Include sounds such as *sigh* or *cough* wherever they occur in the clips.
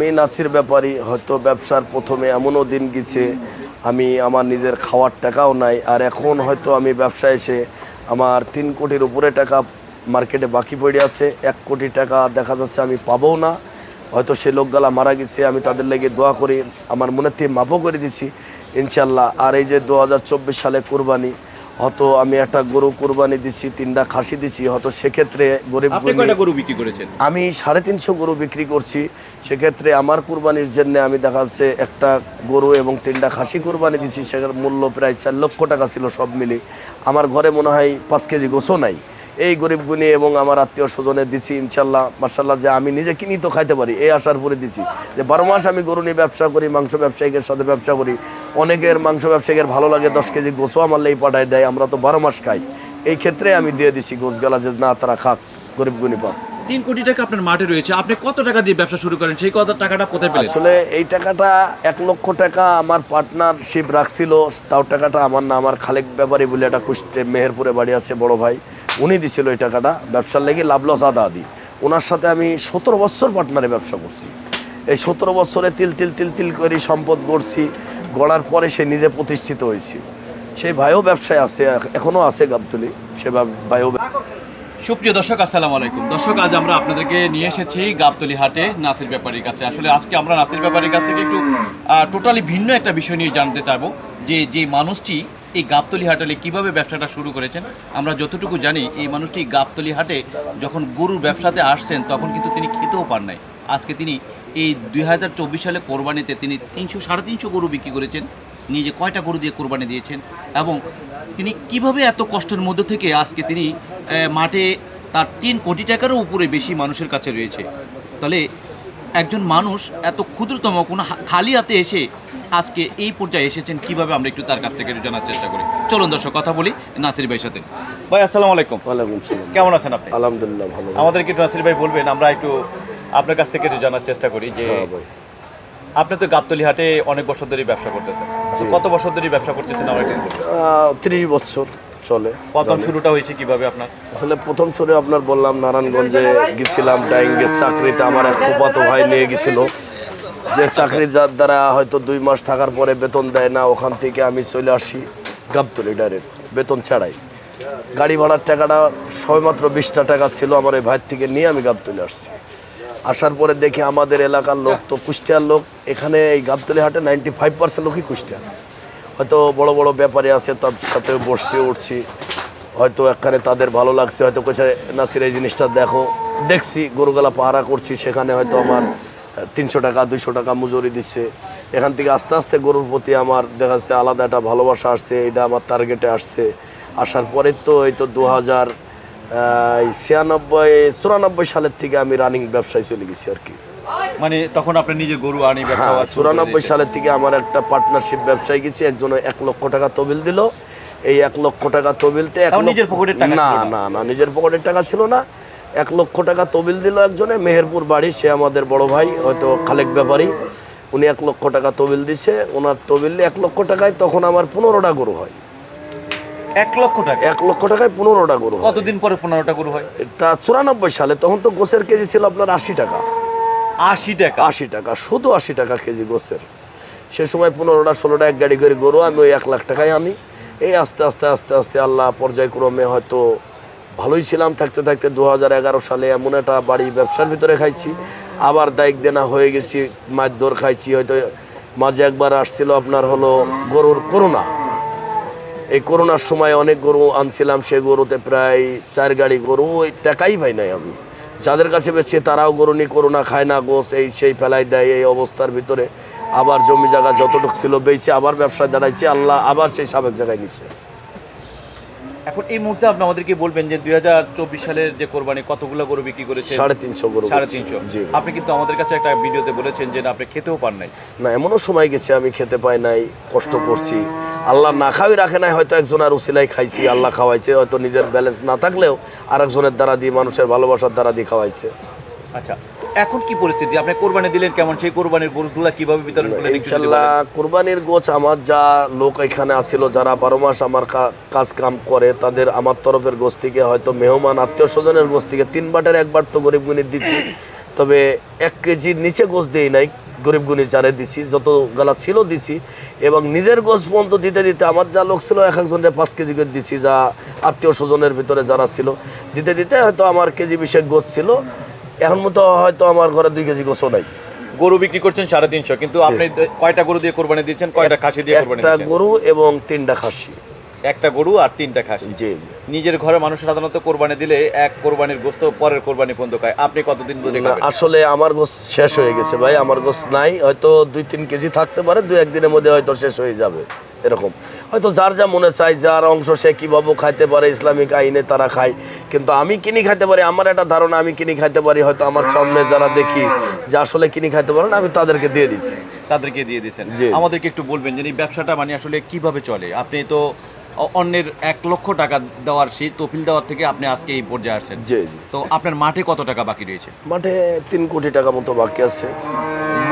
আমি নাসির ব্যাপারী, হয়তো ব্যবসার প্রথমে এমনও দিন গেছে, আমি আমার নিজের খাওয়ার টাকাও নাই, আর এখন হয়তো আমি ব্যবসা এসে আমার তিন কোটির উপরে টাকা মার্কেটে বাকি পড়ে আছে, এক কোটি টাকা দেখা যাচ্ছে আমি পাবও না। হয়তো সে লোকগুলা মারা গেছে, আমি তাদের লেগে দোয়া করি, আমার মনে থেকে মাপও করে দিছি ইনশাল্লাহ আর এই যে দু হাজার চব্বিশ সালে কোরবানি হয়তো আমি একটা গরু কোরবানি দিছি তিনটা খাসি দিছি হয়তো সেক্ষেত্রে গরিব গরু বিক্রি করেছেন? আমি সাড়ে তিনশো গরু বিক্রি করছি। সেক্ষেত্রে আমার কুরবানির জন্য আমি দেখা যাচ্ছে একটা গরু এবং তিনটা খাসি কুরবানি দিছি সেটার মূল্য প্রায় চার লক্ষ টাকা ছিল সব মিলে। আমার ঘরে মনে হয় পাঁচ কেজি গোছও নাই। এই গরিব গুণী এবং আমার আত্মীয় স্বজনে দিছি ইনশাল্লাহ মার্শাল্লাহ যে আমি নিজে কিনি তো খাইতে পারি এই আশার পরে দিছি। যে বারো মাস আমি গরু নিয়ে ব্যবসা করি মাংস ব্যবসায়ীদের সাথে ব্যবসা করি অনেকের মাংস ব্যবসায়ীদের ভালো লাগে দশ কেজি গোছও আমার লেই পাঠায় দেয় আমরা তো বারো মাস খাই। এই ক্ষেত্রে আমি দিয়ে দিছি গোছগালা যে না তারা খাক গরিব গুণী পাক। তিন কোটি টাকা আপনার মাঠে রয়েছে আপনি কত টাকা দিয়ে ব্যবসা শুরু করেন? সেই কত টাকাটা কোথায় পেলেন? আসলে এই টাকাটা এক লক্ষ টাকা আমার পার্টনারশিপ রাখছিল তাও টাকাটা আমার না আমার খালেক ব্যাপারী বলে একটা কুষ্টে মেহেরপুরে বাড়ি আছে বড় ভাই উনি দিছিল এই টাকাটা ব্যবসার লেগে লাভ লস আদা আদি ওনার সাথে আমি সতেরো বছর পার্টনারে ব্যবসা করছি। এই সতেরো বছরে তিল তিল তিল তিল করে সম্পদ গড়ছি গড়ার পরে সে নিজে প্রতিষ্ঠিত হয়েছে। সেই ভাইও ব্যবসায় আছে এখনও আছে গাবতুলি। সে ভাইও সুপ্রিয় দর্শক, আসসালামু আলাইকুম। দর্শক, আজ আমরা আপনাদেরকে নিয়ে এসেছি গাবতলি হাটে নাসির ব্যাপারীর কাছে। আসলে আজকে আমরা নাসির ব্যাপারীর কাছ থেকে একটু টোটালি ভিন্ন একটা বিষয় নিয়ে জানতে চাইব। যে যে মানুষটি এই গাবতলি হাটে কীভাবে ব্যবসাটা শুরু করেছেন, আমরা যতটুকু জানি, এই মানুষটি গাবতলি হাটে যখন গরুর ব্যবসাতে আসছেন, তখন কিন্তু তিনি খেতেও পান নাই। আজকে তিনি এই দুই হাজার চব্বিশ সালে কোরবানিতে তিনি তিনশো সাড়ে তিনশো গরু বিক্রি করেছেন। নিজে কয়টা গরু দিয়ে কোরবানি দিয়েছেন এবং তিনি কীভাবে এত কষ্টের মধ্যে থেকে আজকে তিনি মাঠে তার তিন কোটি টাকারও উপরে বেশি মানুষের কাছে রয়েছে? তাহলে একজন মানুষ এত ক্ষুদ্রতম কোনো খালি হাতে এসে আজকে এই পর্যায়ে এসেছেন কীভাবে আমরা একটু তার কাছ থেকে একটু জানার চেষ্টা করি? চলুন দর্শক কথা বলি নাসির ভাইয়ের সাথে। ভাই আসসালামু আলাইকুম। ওয়ালাইকুম কেমন আছেন আপনি? আলহামদুলিল্লাহ ভালো আমাদেরকে একটু নাসির ভাই বলবেন আমরা একটু আপনার কাছ থেকে একটু জানার চেষ্টা করি যে হ্যাঁ আপনি তো গাবতলি হাটে অনেক বছর ধরে ব্যবসা করতেছেন। কত বছর ধরে ব্যবসা করতেছেন আমরা। ত্রিশ বছর চলে। প্রথম শুরুটা হয়েছে কীভাবে আপনার? আসলে প্রথম শুরু আপনার বললাম নারায়ণগঞ্জে গেছিলাম ডাইঙ্গের চাকরিতে আমার এক ফুপাতো ভাই নিয়ে গেছিল। যে চাকরি যার দ্বারা হয়তো দুই মাস থাকার পরে বেতন দেয় না ওখান থেকে আমি চলে আসি গাবতলি ডাইরেক্ট বেতন ছাড়াই। গাড়ি ভাড়ার টাকাটা সবেমাত্র বিশটা টাকা ছিল আমার ওই ভাইয়ের থেকে নিয়ে আমি গাবতলি আসছি। আসার পরে দেখি আমাদের এলাকার লোক তো কুষ্টিয়ার লোক। এখানে এই গাবতলি হাটে নাইনটি ফাইভ পার্সেন্ট লোকই কুষ্টিয়ার হয়তো বড় বড় ব্যাপারী আছে, তার সাথে বসছি, উঠছি। হয়তো একখানে তাদের ভালো লাগছে, হয়তো কোথায় নাসির, এই জিনিসটা দেখো। দেখছি, গরুগালা পাহারা করছি, সেখানে হয়তো আমার তিনশো টাকা, দুইশো টাকা মজুরি দিচ্ছে। এখান থেকে আস্তে আস্তে গরুর প্রতি আমার দেখা যাচ্ছে আলাদা একটা ভালোবাসা আসছে এটা আমার টার্গেটে আসছে। আসার পরে তো এই তো দু হাজার ছিয়ানব্বই চুরানব্বই সালের থেকে আমি রানিং ব্যবসায় চলে গেছি আর কি। মানে তখন আপনি নিজে গরু আনি হ্যাঁ চুরানব্বই সালের থেকে আমার একটা পার্টনারশিপ ব্যবসায় গেছি একজন এক লক্ষ টাকা তবিল দিল। এই এক লক্ষ টাকা তবিলতে নিজের পকেটের টাকা না না? না নিজের পকেটের টাকা ছিল না। এক লক্ষ টাকা তবিল দিল একজনে মেহেরপুর বাড়ি সে আমাদের বড় ভাই হয়তো খালেক ব্যাপারী। উনি এক লক্ষ টাকা তবিল দিছে ওনার তবিল এক লক্ষ টাকায় তখন আমার পনেরোটা গরু হয়। এক লক্ষ টাকা। এক লক্ষ টাকায় পনেরোটা গরু কতদিন পরে পনেরোটা গরু হয়? তা চুরানব্বই সালে তখন তো কেজি ছিল আপনার আশি টাকা। আশি টাকা। আশি টাকা শুধু আশি টাকা কেজি সে সময় পনেরোটা ষোলোটা এক গাড়ি করে গরু আমি ওই এক লাখ টাকায় আনি এই আস্তে আস্তে আস্তে আস্তে আল্লাহ পর্যায়ক্রমে হয়তো ভালোই ছিলাম। থাকতে থাকতে দু হাজার এগারো সালে এমন একটা বাড়ি ব্যবসার ভিতরে খাইছি। আবার দায়িক দেনা হয়ে গেছি মাছ ধর খাইছি। হয়তো মাঝে একবার আসছিল আপনার হলো গরুর করোনা এই করোনার সময় অনেক গরু আনছিলাম সেই গরুতে প্রায় চার গাড়ি গরু, ওই টাকাই পাই নাই আমি। যাদের কাছে বেছে তারাও গরু নিয়ে করোনা খায় না গোস এই সেই ফেলাই দেয় এই অবস্থার ভিতরে। আবার জমি জায়গা যতটুকু ছিল বেঁচে, আবার ব্যবসায় দাঁড়াইছে, আল্লাহ আবার সেই সাবেক জায়গায় নিচ্ছে এখন এই মুহূর্তে আপনি আমাদেরকে বলবেন যে দুই হাজার চব্বিশ সালের যে কোরবানি কতগুলো গরু বিক্রি করেছে সাড়ে তিনশো গরু সাড়ে তিনশো। আপনি কিন্তু আমাদের কাছে একটা ভিডিওতে বলেছেন যে আপনি খেতেও পান নাই। না এমনও সময় গেছে আমি খেতে পাই নাই কষ্ট করছি। আল্লাহ না খাওয়াই রাখে নাই হয়তো একজন আর উসিলাই খাইছি আল্লাহ খাওয়াইছে হয়তো নিজের ব্যালেন্স না থাকলেও আরেকজনের দ্বারা দিয়ে মানুষের ভালোবাসার দ্বারা দিয়ে খাওয়াইছে। আচ্ছা এখন কি পরিস্থিতি? আপনি কোরবানি দিলেন কেমন? সেই কোরবানির গরুগুলা কীভাবে বিতরণ করলেন? বলেন। কুরবানির গোছ আমার যা লোক এখানে আসছিল যারা বারো মাস আমার কাজ কাম করে তাদের আমার তরফের গোছ থেকে হয়তো মেহমান আত্মীয় স্বজনের গোছ থেকে তিন বাটের একবার তো গরিব গুণির দিচ্ছি *coughs* তবে এক কেজির নিচে গোছ দেই নাই গরিব গুণী চারে দিছি যত গালা ছিল দিছি। এবং নিজের গোছ পর্যন্ত দিতে দিতে আমার যা লোক ছিল এক একজনের পাঁচ কেজি করে দিছি যা আত্মীয় স্বজনের ভিতরে যারা ছিল। দিতে দিতে হয়তো আমার কেজি বিশেষ গোছ ছিল। এখন মতো হয়তো আমার ঘরে দুই কেজি গোসো নাই। গরু বিক্রি করছেন সাড়ে তিনশো কিন্তু আপনি কয়টা গরু দিয়ে কোরবানি দিয়েছেন কয়টা খাসি দিয়ে কোরবানি একটা গরু এবং তিনটা খাসি। একটা গরু আর তিনটা খাসি। জি জি। নিজের ঘরে মানুষ সাধারণত কোরবানি দিলে এক কোরবানির গোস্ত পরের কোরবানি পর্যন্ত খায়। আপনি কতদিন ধরে আসলে আমার গোস শেষ হয়ে গেছে ভাই আমার গোস নাই হয়তো দুই তিন কেজি থাকতে পারে দুই একদিনের মধ্যে হয়তো শেষ হয়ে যাবে এরকম। হয়তো যার যা মনে চায় যার অংশ সে কীভাবে খাইতে পারে ইসলামিক আইনে তারা খায় কিন্তু আমি কিনি খাইতে পারি আমার একটা ধারণা আমি কিনি খাইতে পারি হয়তো আমার সামনে যারা দেখি যে আসলে কিনি খাইতে পারেন আমি তাদেরকে দিয়ে দিচ্ছি। তাদেরকে দিয়ে দিয়েছেন। জি। আমাদেরকে একটু বলবেন যে এই ব্যবসাটা মানে আসলে কীভাবে চলে? আপনি তো অন্যের এক লক্ষ টাকা দেওয়ার সেই তফিল দেওয়ার থেকে আপনি আজকে এই পর্যায়ে আসছেন। জি জি। তো আপনার মাঠে কত টাকা বাকি রয়েছে? মাঠে তিন কোটি টাকা মতো বাকি আছে।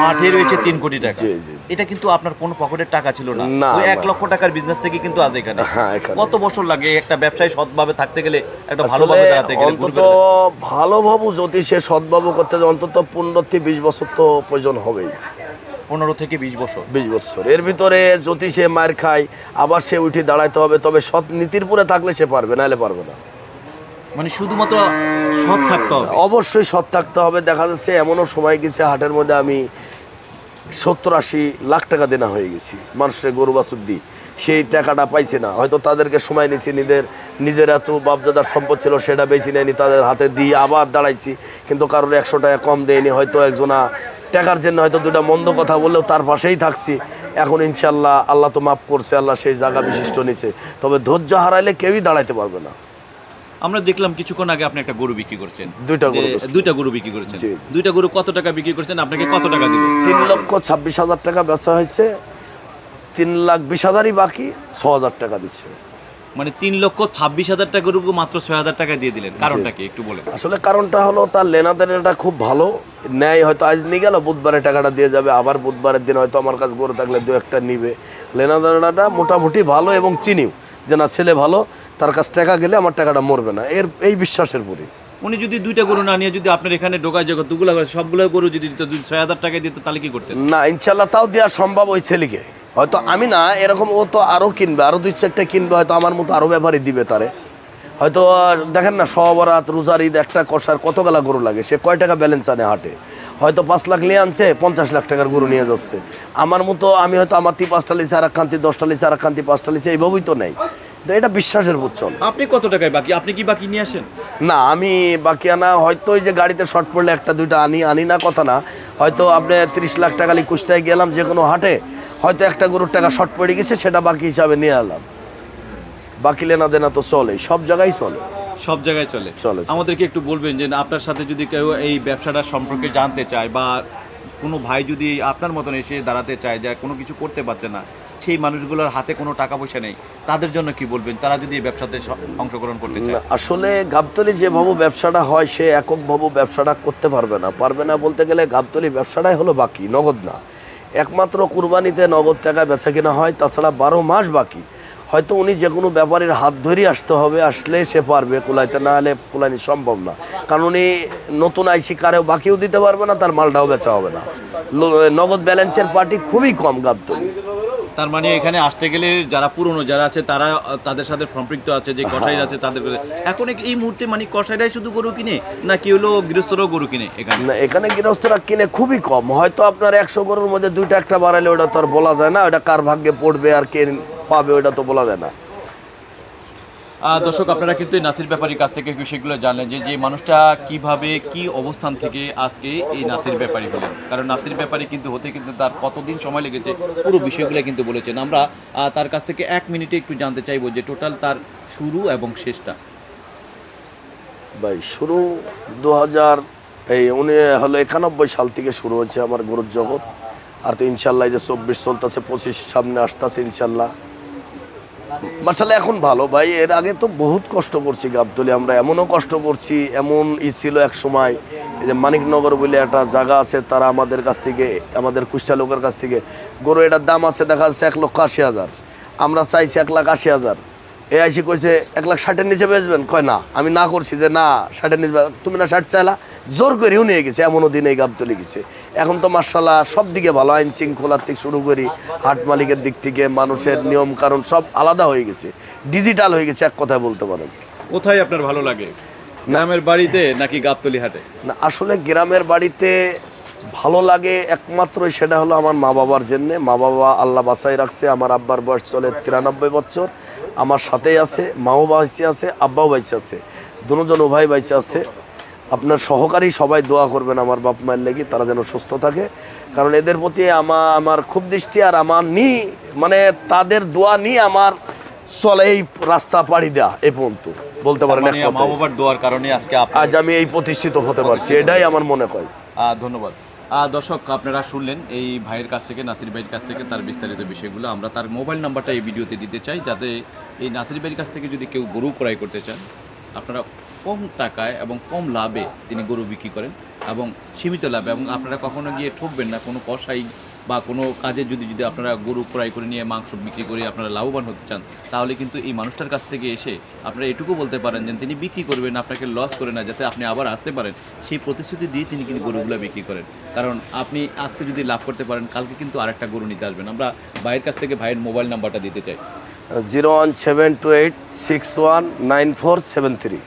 মাঠে রয়েছে তিন কোটি টাকা। জি, জি। এটা কিন্তু আপনার কোনো পকেটের টাকা ছিল না। না, ওই এক লক্ষ টাকার বিজনেস থেকে কিন্তু আজ এখানে। হ্যাঁ, এখানে। কত বছর লাগে একটা ব্যবসায়ী সৎভাবে থাকতে গেলে একটা ভালোভাবে দাঁড়াতে গেলে অন্তত ভালোভাবে যদি সে সদ্ভাবে করতে অন্তত পনেরো থেকে বিশ বছর তো প্রয়োজন হবেই। পনেরো থেকে বিশ বছর। বিশ বছর। এর ভিতরে যদি সে মার খায় আবার সে উঠে দাঁড়াইতে হবে তবে সৎ নীতির পরে থাকলে সে পারবে নাহলে পারবে না। মানে শুধুমাত্র সৎ থাকতে হবে? অবশ্যই সৎ থাকতে হবে। দেখা যাচ্ছে এমনও সময় গেছে হাটের মধ্যে আমি সত্তর আশি লাখ টাকা দেনা হয়ে গেছি। মানুষের গরু বাছুর দিই সেই টাকাটা পাইছে না। হয়তো তাদেরকে সময় নিয়েছি নিজের নিজের এত বাপদাদার সম্পদ ছিল সেটা বেশি নেয়নি তাদের হাতে দিয়ে আবার দাঁড়াইছি। কিন্তু কারোর একশো টাকা কম দেয়নি হয়তো একজনা টাকার জন্য হয়তো দুটা মন্দ কথা বললেও তার পাশেই থাকছি। এখন ইনশাল্লাহ আল্লাহ তো মাফ করছে আল্লাহ সেই জায়গা বিশিষ্ট নিছে। তবে ধৈর্য হারাইলে কেউই দাঁড়াইতে পারবে না। আমরা দেখলাম কিছুক্ষণ আগে আপনি একটা গরু বিক্রি করছেন। দুইটা গরু দুইটা গরু বিক্রি করেছেন। দুইটা গরু কত টাকা বিক্রি করছেন? আপনাকে কত টাকা দিল তিন লক্ষ ছাব্বিশ হাজার টাকা বেচা হয়েছে। তিন লাখ বিশ হাজারই বাকি ছ হাজার টাকা দিচ্ছে। মানে তিন লক্ষ ছাব্বিশ হাজার টাকা গরু মাত্র ছয় হাজার টাকা দিয়ে দিলেন। কারণটা কি? একটু বলেন। আসলে কারণটা হলো তার লেনাদেনাটা খুব ভালো। ন্যায় হয়তো আজ নিয়ে গেল বুধবারে টাকাটা দিয়ে যাবে আবার বুধবারের দিন হয়তো আমার কাছে গরু থাকলে দু একটা নিবে। লেনাদেনাটা মোটামুটি ভালো এবং চিনিও যে না ছেলে ভালো তার কাছে টাকা গেলে আমার টাকাটা মরবে না। এর এই বিশ্বাসের পরে উনি যদি দুইটা গরু না নিয়ে যদি আপনার এখানে ঢোকায় জগৎ দুগুলো সবগুলো গরু যদি দিত ছয় হাজার টাকা দিত তাহলে কি করতেন? না ইনশাল্লাহ তাও দেওয়া সম্ভব ওই ছেলেকে। হয়তো আমি না এরকম ও তো আরও কিনবে আরও দুই চারটা কিনবে হয়তো আমার মতো আরও ব্যাপারই দিবে তারে। হয়তো দেখেন না সবরাত রোজার ঈদ একটা কষার কত গালা গরু লাগে? সে কয় টাকা ব্যালেন্স আনে হাটে? হয়তো পাঁচ লাখ নিয়ে আনছে পঞ্চাশ লাখ টাকার গরু নিয়ে যাচ্ছে। আমার মতো আমি হয়তো আমার তি পাঁচটা লিছে আর এক খান্তি দশটা লিছে আর এক খান্তি পাঁচটা লিছে এইভাবেই তো নেই। তো এটা বিশ্বাসের চলে আপনি কত টাকায় বাকি? আপনি কি বাকি নিয়ে আসেন? না আমি বাকি আনা হয়তো ওই যে গাড়িতে শর্ট পড়লে একটা দুইটা আনি আনি না কথা না। হয়তো আপনি তিরিশ লাখ টাকা কুষ্টায় গেলাম যে কোনো হাটে হয়তো একটা গরুর টাকা শর্ট পড়ে গেছে সেটা বাকি হিসাবে নিয়ে আনলাম বাকি লেনা দেনা তো চলে সব জায়গায় চলে। সব জায়গায় চলে। চলে। আমাদেরকে একটু বলবেন যে আপনার সাথে যদি কেউ এই ব্যবসাটা সম্পর্কে জানতে চায় বা কোনো ভাই যদি আপনার মতন এসে দাঁড়াতে চায় যে কোনো কিছু করতে পারছে না সেই মানুষগুলোর হাতে কোনো টাকা পয়সা নেই তাদের জন্য কি বলবেন? তারা যদি এই ব্যবসাতে অংশগ্রহণ করতে চায়। আসলে গাবতলি যেভাবে ব্যবসাটা হয় সে এককভাবে ব্যবসাটা করতে পারবে না। পারবে না বলতে গেলে গাবতলি ব্যবসাটাই হলো বাকি নগদ না। একমাত্র কুরবানিতে নগদ টাকা বেচা কিনা হয় তাছাড়া বারো মাস বাকি। হয়তো উনি যে কোনো ব্যাপারীর হাত ধরেই আসতে হবে আসলে সে পারবে কুলাইতে না হলে কুলানি সম্ভব না। কারণ উনি নতুন আইসি কারেও বাকিও দিতে পারবে না তার মালটাও বেচা হবে না। নগদ ব্যালেন্সের পার্টি খুবই কম গাবতলি। তার মানে এখানে আসতে গেলে যারা পুরনো যারা আছে তারা তাদের সাথে সম্পৃক্ত আছে যে কসাই আছে তাদের এখন এই মুহূর্তে মানে কসাইরাই শুধু গরু কিনে না কি হলো গৃহস্থরাও গরু কিনে এখানে? না এখানে গৃহস্থরা কিনে খুবই কম। হয়তো আপনার একশো গরুর মধ্যে দুইটা একটা বাড়াইলে ওটা তো আর বলা যায় না ওটা কার ভাগ্যে পড়বে আর কে পাবে ওটা তো বলা যায় না। দর্শক আপনারা কিন্তু নাসির ব্যাপারীর কাছ থেকে সেগুলো জানলেন যে যে মানুষটা কীভাবে কি অবস্থান থেকে আজকে এই নাসির ব্যাপারী হলেন। কারণ নাসির ব্যাপারী কিন্তু হতে কিন্তু তার কতদিন সময় লেগেছে পুরো বিষয়গুলো কিন্তু বলেছেন। আমরা তার কাছ থেকে এক মিনিটে একটু জানতে চাইব যে টোটাল তার শুরু এবং শেষটা। ভাই শুরু দু হাজার এই উনি হলো একানব্বই সাল থেকে শুরু হয়েছে আমার গরুর জগৎ। আর তো ইনশাল্লাহ এই যে চব্বিশ চলতেছে পঁচিশ সামনে আসতেছে ইনশাল্লাহ। মার্শাল এখন ভালো ভাই। এর আগে তো বহুত কষ্ট করছি গাবতলি আমরা এমনও কষ্ট করছি, এমন ই ছিল এক সময়। যে মানিকনগর বলে একটা জায়গা আছে, তারা আমাদের কাছ থেকে, আমাদের কুষ্টা লোকের কাছ থেকে, গরু এটার দাম আছে দেখা যাচ্ছে এক লক্ষ আশি হাজার। আমরা চাইছি এক লাখ আশি হাজার। এ আইসি কইছে এক লাখ ষাটের নিচে বেচবেন? কয় না। আমি না করছি যে না ষাটের নিচে তুমি না ষাট চাইলা জোর করেও নিয়ে গেছে এমনও দিন এই গাবতলি গেছে। এখন তো মার্শাল্লাহ সব দিকে ভালো আইন শৃঙ্খলার থেকে শুরু করি হাট মালিকের দিক থেকে মানুষের নিয়ম কারণ সব আলাদা হয়ে গেছে ডিজিটাল হয়ে গেছে এক কথায় বলতে পারেন। কোথায় আপনার ভালো লাগে? গ্রামের বাড়িতে নাকি গাবতলি হাটে? না আসলে গ্রামের বাড়িতে ভালো লাগে একমাত্র সেটা হলো আমার মা বাবার জন্যে। মা বাবা আল্লাহ বাসাই রাখছে আমার আব্বার বয়স চলে তিরানব্বই বছর। আমার সাথেই আছে মাও বাইসে আছে আব্বাও বাইসে আছে দুজন উভয় বাইসে আছে। আপনার সহকারী সবাই দোয়া করবেন আমার বাপ মায়ের লেগে তারা যেন সুস্থ থাকে। কারণ এদের প্রতি আমার আমার খুব দৃষ্টি আর আমার নি মানে তাদের দোয়া নিয়ে আমার চলে এই রাস্তা পাড়ি দেয়া এ পর্যন্ত। বলতে পারেন মানে মা বাবার দোয়ার কারণে আজকে আজ আমি এই প্রতিষ্ঠিত হতে পারছি এটাই আমার মনে হয়। ধন্যবাদ। দর্শক, আপনারা শুনলেন এই ভাইয়ের কাছ থেকে, নাসির ভাইয়ের কাছ থেকে তার বিস্তারিত বিষয়গুলো। আমরা তার মোবাইল নাম্বারটা এই ভিডিওতে দিতে চাই, যাতে এই নাসির ভাইয়ের কাছ থেকে যদি কেউ গরু ক্রয় করতে চান, আপনারা কম টাকায় এবং কম লাভে তিনি গরু বিক্রি করেন এবং সীমিত লাভে। এবং আপনারা কখনো গিয়ে ঠকবেন না, কোনো কষাই বা কোনো কাজে যদি যদি আপনারা গরু ক্রয় করে নিয়ে মাংস বিক্রি করে আপনারা লাভবান হতে চান, তাহলে কিন্তু এই মানুষটার কাছ থেকে এসে আপনারা এটুকু বলতে পারেন যে তিনি বিক্রি করবেন, আপনাকে লস করে না, যাতে আপনি আবার আসতে পারেন। সেই প্রতিশ্রুতি দিয়ে তিনি কিন্তু গরুগুলো বিক্রি করেন। কারণ আপনি আজকে যদি লাভ করতে পারেন, কালকে কিন্তু আরেকটা গরু নিতে আসবেন। আমরা ভাইয়ের কাছ থেকে ভাইয়ের মোবাইল নাম্বারটা দিতে চাই। Zero one seven two eight six one nine four seven three.